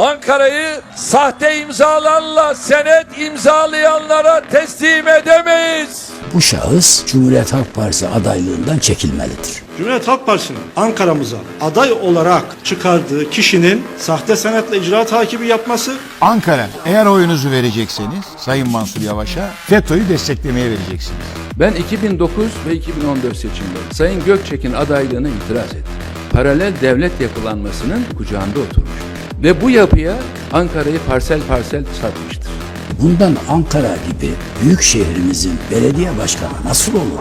Ankara'yı sahte imzalarla senet imzalayanlara teslim edemeyiz. Bu şahıs Cumhuriyet Halk Partisi adaylığından çekilmelidir. Cumhuriyet Halk Partisi'nin Ankara'mıza aday olarak çıkardığı kişinin sahte senetle icra takibi yapması Ankara eğer oyunuzu verecekseniz Sayın Mansur Yavaş'a FETÖ'yü desteklemeye vereceksiniz. Ben 2009 ve 2014 seçimleri Sayın Gökçek'in adaylığına itiraz ettim. Paralel devlet yapılanmasının kucağında oturmuş. Ve bu yapıya Ankara'yı parsel parsel satmıştır. Bundan Ankara gibi büyük şehrimizin belediye başkanı nasıl olur?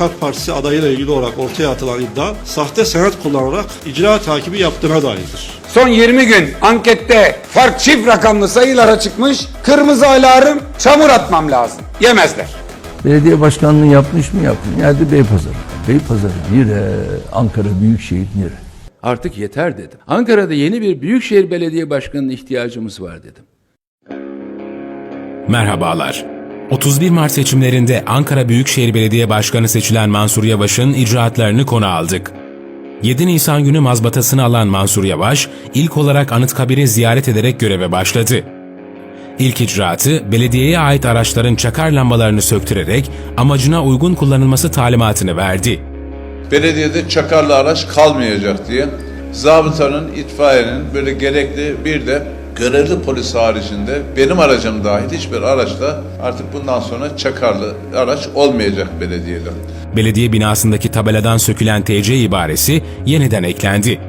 Halk Partisi adayıyla ilgili olarak ortaya atılan iddia sahte senet kullanarak icra takibi yaptığına dairdir. Son 20 gün ankette fark çift rakamlı sayılara çıkmış. Kırmızı alarm çamur atmam lazım. Yemezler. Belediye başkanlığı yapmış mı yapmış? Nerede Beypazarı? Beypazarı nere? Ankara Büyükşehir nere? Artık yeter dedim. Ankara'da yeni bir büyükşehir belediye başkanına ihtiyacımız var dedim. Merhabalar. 31 Mart seçimlerinde Ankara Büyükşehir Belediye Başkanı seçilen Mansur Yavaş'ın icraatlarını konu aldık. 7 Nisan günü mazbatasını alan Mansur Yavaş, ilk olarak Anıtkabir'i ziyaret ederek göreve başladı. İlk icraatı, belediyeye ait araçların çakar lambalarını söktürerek amacına uygun kullanılması talimatını verdi. belediyede çakarlı araç kalmayacak diye zabıtanın, itfaiyenin böyle gerekli bir de görevli polis haricinde benim aracım dahil hiçbir araçta artık bundan sonra çakarlı araç olmayacak belediyede. Belediye binasındaki tabeladan sökülen TC ibaresi yeniden eklendi.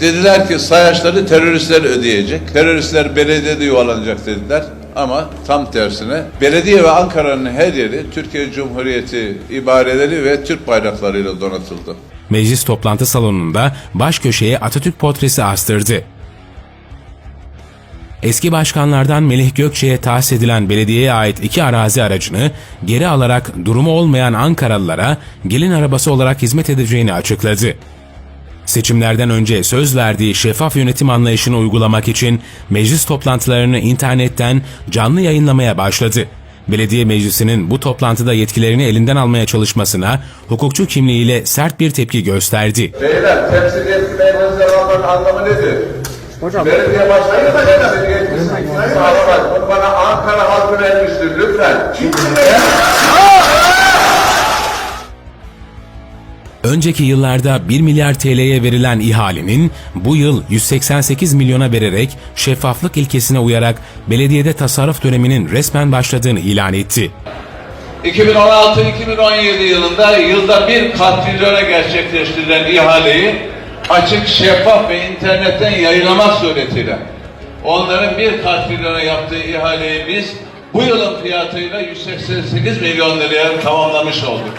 Dediler ki sayaçları teröristler ödeyecek. Teröristler belediyede yuvalanacak dediler. Ama tam tersine belediye ve Ankara'nın her yeri Türkiye Cumhuriyeti ibareleri ve Türk bayraklarıyla donatıldı. Meclis toplantı salonunda baş köşeye Atatürk portresi astırdı. Eski başkanlardan Melih Gökçe'ye tahsis edilen belediyeye ait iki arazi aracını geri alarak durumu olmayan Ankaralılara gelin arabası olarak hizmet edeceğini açıkladı. Seçimlerden önce söz verdiği şeffaf yönetim anlayışını uygulamak için meclis toplantılarını internetten canlı yayınlamaya başladı. Belediye meclisinin bu toplantıda yetkilerini elinden almaya çalışmasına hukukçu kimliğiyle sert bir tepki gösterdi. Beyler temsil etkilerimizle olan anlamı nedir? Hocam. Belediye başkanı da beni yetmişsin. Sağla bak bunu bana Ankara halkı vermiştir lütfen. Önceki yıllarda 1 milyar TL'ye verilen ihalenin bu yıl 188 milyona vererek şeffaflık ilkesine uyarak belediyede tasarruf döneminin resmen başladığını ilan etti. 2016-2017 yılında yılda bir katrilyona gerçekleştirilen ihaleyi açık, şeffaf ve internetten yayınlamak suretiyle onların bir katrilyona yaptığı ihaleyi biz bu yılın fiyatıyla 188 milyon liraya tamamlamış olduk.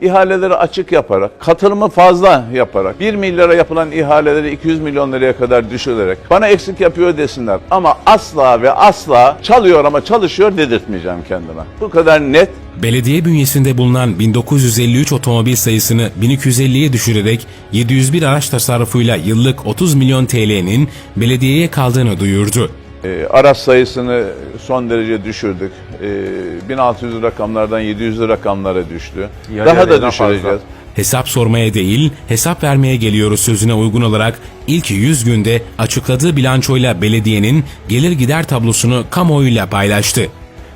İhaleleri açık yaparak, katılımı fazla yaparak, 1 milyara yapılan ihaleleri 200 milyon liraya kadar düşürerek bana eksik yapıyor desinler. Ama asla ve asla çalıyor ama çalışıyor dedirtmeyeceğim kendime. Bu kadar net Belediye bünyesinde bulunan 1953 otomobil sayısını 1250'ye düşürerek 701 araç tasarrufuyla yıllık 30 milyon TL'nin belediyeye kaldığını duyurdu. E, araç sayısını son derece düşürdük. E, 1600 rakamlardan 700 rakamlara düştü. Daha da düşüreceğiz. Hesap sormaya değil, hesap vermeye geliyoruz sözüne uygun olarak ilk 100 günde açıkladığı bilançoyla belediyenin gelir gider tablosunu kamuoyuyla paylaştı.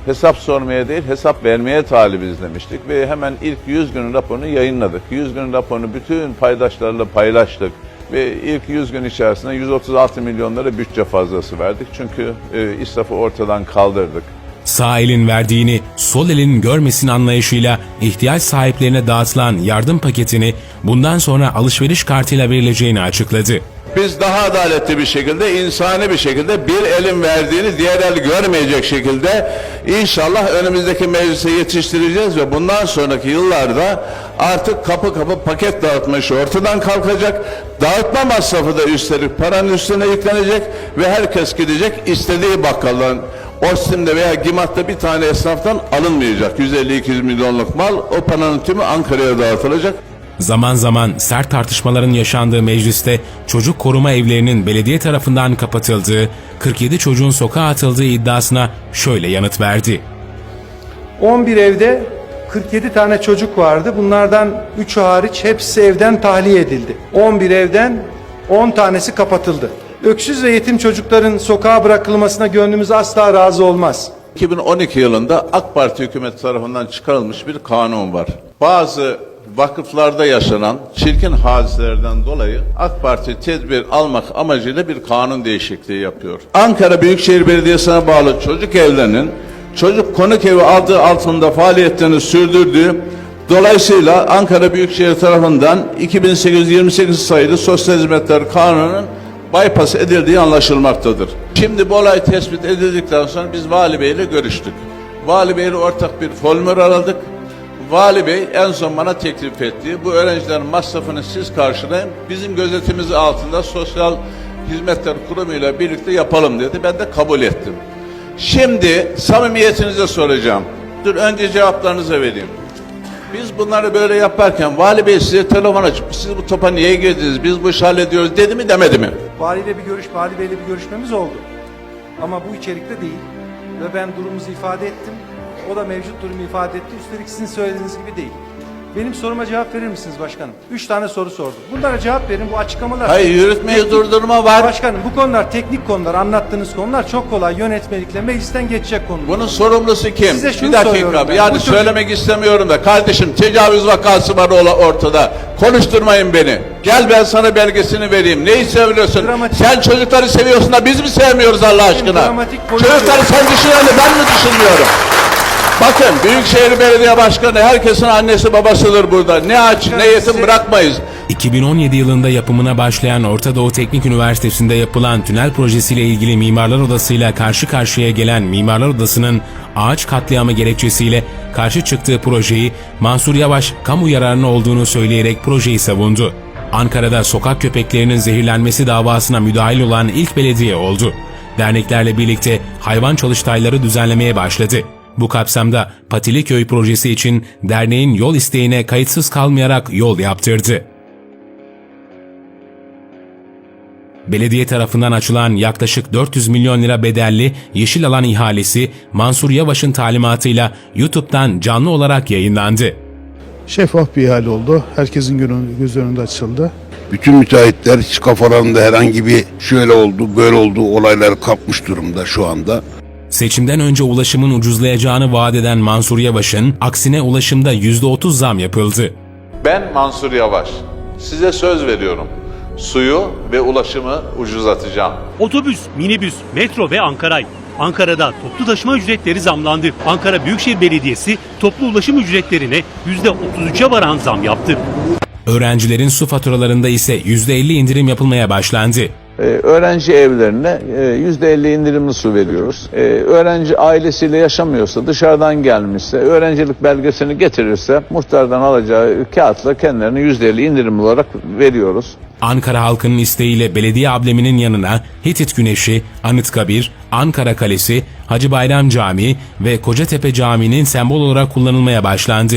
Hesap sormaya değil, hesap vermeye talibiz demiştik ve hemen ilk 100 gün raporunu yayınladık. 100 gün raporunu bütün paydaşlarla paylaştık ve ilk 100 gün içerisinde 136 milyon lira bütçe fazlası verdik. Çünkü e, israfı ortadan kaldırdık. Sağ elin verdiğini sol elin görmesin anlayışıyla ihtiyaç sahiplerine dağıtılan yardım paketini bundan sonra alışveriş kartıyla verileceğini açıkladı. Biz daha adaletli bir şekilde, insani bir şekilde bir elin verdiğini diğer el görmeyecek şekilde inşallah önümüzdeki meclise yetiştireceğiz ve bundan sonraki yıllarda artık kapı kapı paket dağıtma işi ortadan kalkacak. Dağıtma masrafı da üstelik paranın üstüne yüklenecek ve herkes gidecek istediği bakkaldan Ostim'de veya Gimat'ta bir tane esnaftan alınmayacak. 150-200 milyonluk mal o paranın tümü Ankara'ya dağıtılacak. Zaman zaman sert tartışmaların yaşandığı mecliste çocuk koruma evlerinin belediye tarafından kapatıldığı, 47 çocuğun sokağa atıldığı iddiasına şöyle yanıt verdi. 11 evde 47 tane çocuk vardı. Bunlardan 3'ü hariç hepsi evden tahliye edildi. 11 evden 10 tanesi kapatıldı. Öksüz ve yetim çocukların sokağa bırakılmasına gönlümüz asla razı olmaz. 2012 yılında AK Parti hükümeti tarafından çıkarılmış bir kanun var. Bazı vakıflarda yaşanan çirkin hadiselerden dolayı AK Parti tedbir almak amacıyla bir kanun değişikliği yapıyor. Ankara Büyükşehir Belediyesi'ne bağlı çocuk evlerinin çocuk konuk evi adı altında faaliyetlerini sürdürdüğü Dolayısıyla Ankara Büyükşehir tarafından 2828 sayılı Sosyal Hizmetler Kanunu'nun bypass edildiği anlaşılmaktadır. Şimdi bu olay tespit edildikten sonra biz Vali Bey ile görüştük. Vali Bey ile ortak bir formül aldık. Vali Bey en son bana teklif etti. Bu öğrencilerin masrafını siz karşılayın. Bizim gözetimimiz altında Sosyal Hizmetler Kurumu ile birlikte yapalım dedi. Ben de kabul ettim. Şimdi samimiyetinize soracağım. Dur önce cevaplarınızı vereyim. Biz bunları böyle yaparken Vali Bey size telefon açıp siz bu topa niye girdiniz biz bu işi hallediyoruz dedi mi demedi mi? Valiyle bir görüş, Vali Bey'le bir görüşmemiz oldu. Ama bu içerikte değil. Ve ben durumumuzu ifade ettim. O da mevcut durumu ifade etti. Üstelik sizin söylediğiniz gibi değil. Benim soruma cevap verir misiniz başkanım? Üç tane soru sordum. Bunlara cevap verin. Bu açıklamalar... Hayır yürütmeyi Teknik- durdurma var. Başkanım bu konular teknik konular, anlattığınız konular çok kolay yönetmelikle meclisten geçecek konular. Bunun sorumlusu kim? Size şunu bir dakika ben. yani Bu çocuk- söylemek istemiyorum da kardeşim tecavüz vakası var ortada. Konuşturmayın beni. Gel ben sana belgesini vereyim. Neyi seviyorsun? Dramatik- Sen çocukları seviyorsun da biz mi sevmiyoruz Allah aşkına? dramatik Çocukları sen düşünüyorsun ben mi düşünmüyorum? Bakın Büyükşehir Belediye Başkanı herkesin annesi babasıdır burada. Ne aç ne yetim bırakmayız. 2017 yılında yapımına başlayan Orta Doğu Teknik Üniversitesi'nde yapılan tünel projesiyle ilgili Mimarlar Odası'yla karşı karşıya gelen Mimarlar Odası'nın ağaç katliamı gerekçesiyle karşı çıktığı projeyi Mansur Yavaş kamu yararına olduğunu söyleyerek projeyi savundu. Ankara'da sokak köpeklerinin zehirlenmesi davasına müdahil olan ilk belediye oldu. Derneklerle birlikte hayvan çalıştayları düzenlemeye başladı. Bu kapsamda Patiliköy projesi için derneğin yol isteğine kayıtsız kalmayarak yol yaptırdı. Belediye tarafından açılan yaklaşık 400 milyon lira bedelli yeşil alan ihalesi Mansur Yavaş'ın talimatıyla YouTube'dan canlı olarak yayınlandı. Şeffaf bir ihale oldu. Herkesin göz önünde açıldı. Bütün müteahhitler hiç kafalarında herhangi bir şöyle oldu böyle oldu olaylar kapmış durumda şu anda. Seçimden önce ulaşımın ucuzlayacağını vaat eden Mansur Yavaş'ın aksine ulaşımda %30 zam yapıldı. Ben Mansur Yavaş. Size söz veriyorum. Suyu ve ulaşımı ucuzlatacağım. Otobüs, minibüs, metro ve Ankaray. Ankara'da toplu taşıma ücretleri zamlandı. Ankara Büyükşehir Belediyesi toplu ulaşım ücretlerine %33'e varan zam yaptı. Öğrencilerin su faturalarında ise %50 indirim yapılmaya başlandı. Ee, öğrenci evlerine e, yüzde 50 indirimli su veriyoruz. Ee, öğrenci ailesiyle yaşamıyorsa, dışarıdan gelmişse, öğrencilik belgesini getirirse muhtardan alacağı kağıtla kendilerine yüzde 50 indirim olarak veriyoruz. Ankara halkının isteğiyle belediye ableminin yanına Hitit Güneşi, Anıtkabir, Ankara Kalesi, Hacı Bayram Camii ve Kocatepe Camii'nin sembol olarak kullanılmaya başlandı.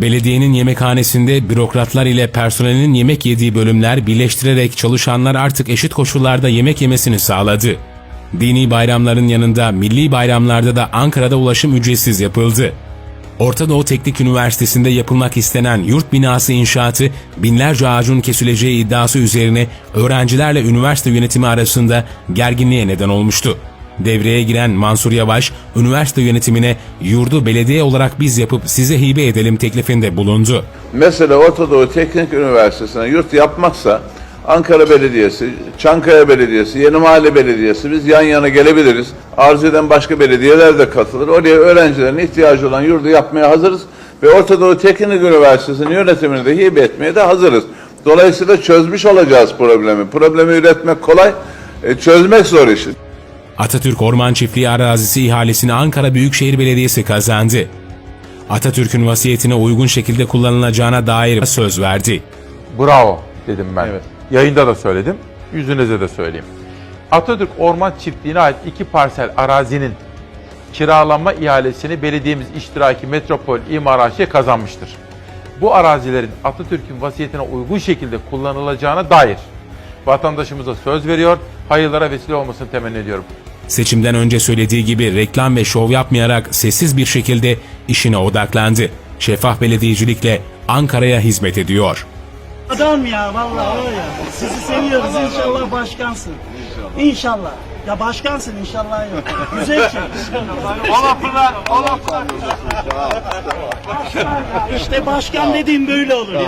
Belediyenin yemekhanesinde bürokratlar ile personelin yemek yediği bölümler birleştirerek çalışanlar artık eşit koşullarda yemek yemesini sağladı. Dini bayramların yanında milli bayramlarda da Ankara'da ulaşım ücretsiz yapıldı. Orta Doğu Teknik Üniversitesi'nde yapılmak istenen yurt binası inşaatı binlerce ağacın kesileceği iddiası üzerine öğrencilerle üniversite yönetimi arasında gerginliğe neden olmuştu. Devreye giren Mansur Yavaş, üniversite yönetimine yurdu belediye olarak biz yapıp size hibe edelim teklifinde bulundu. Mesela Orta Doğu Teknik Üniversitesi'ne yurt yapmaksa Ankara Belediyesi, Çankaya Belediyesi, Yeni Mahalle Belediyesi biz yan yana gelebiliriz. Arzu eden başka belediyeler de katılır. Oraya öğrencilerin ihtiyacı olan yurdu yapmaya hazırız ve Orta Doğu Teknik Üniversitesi'nin yönetimini de hibe etmeye de hazırız. Dolayısıyla çözmüş olacağız problemi. Problemi üretmek kolay, e, çözmek zor işi. Atatürk Orman Çiftliği arazisi ihalesini Ankara Büyükşehir Belediyesi kazandı. Atatürk'ün vasiyetine uygun şekilde kullanılacağına dair söz verdi. Bravo dedim ben. Yayında da söyledim. Yüzünüze de söyleyeyim. Atatürk Orman Çiftliği'ne ait iki parsel arazinin kiralanma ihalesini belediyemiz iştiraki Metropol İmar AŞ kazanmıştır. Bu arazilerin Atatürk'ün vasiyetine uygun şekilde kullanılacağına dair vatandaşımıza söz veriyor, hayırlara vesile olmasını temenni ediyorum. Seçimden önce söylediği gibi reklam ve şov yapmayarak sessiz bir şekilde işine odaklandı. Şeffaf belediyecilikle Ankara'ya hizmet ediyor. Adam ya vallahi o ya. Sizi seviyoruz inşallah başkansın. İnşallah. Ya başkansın inşallah yok. Güzel şey. Başkan ya. İşte başkan dediğim böyle olur ya.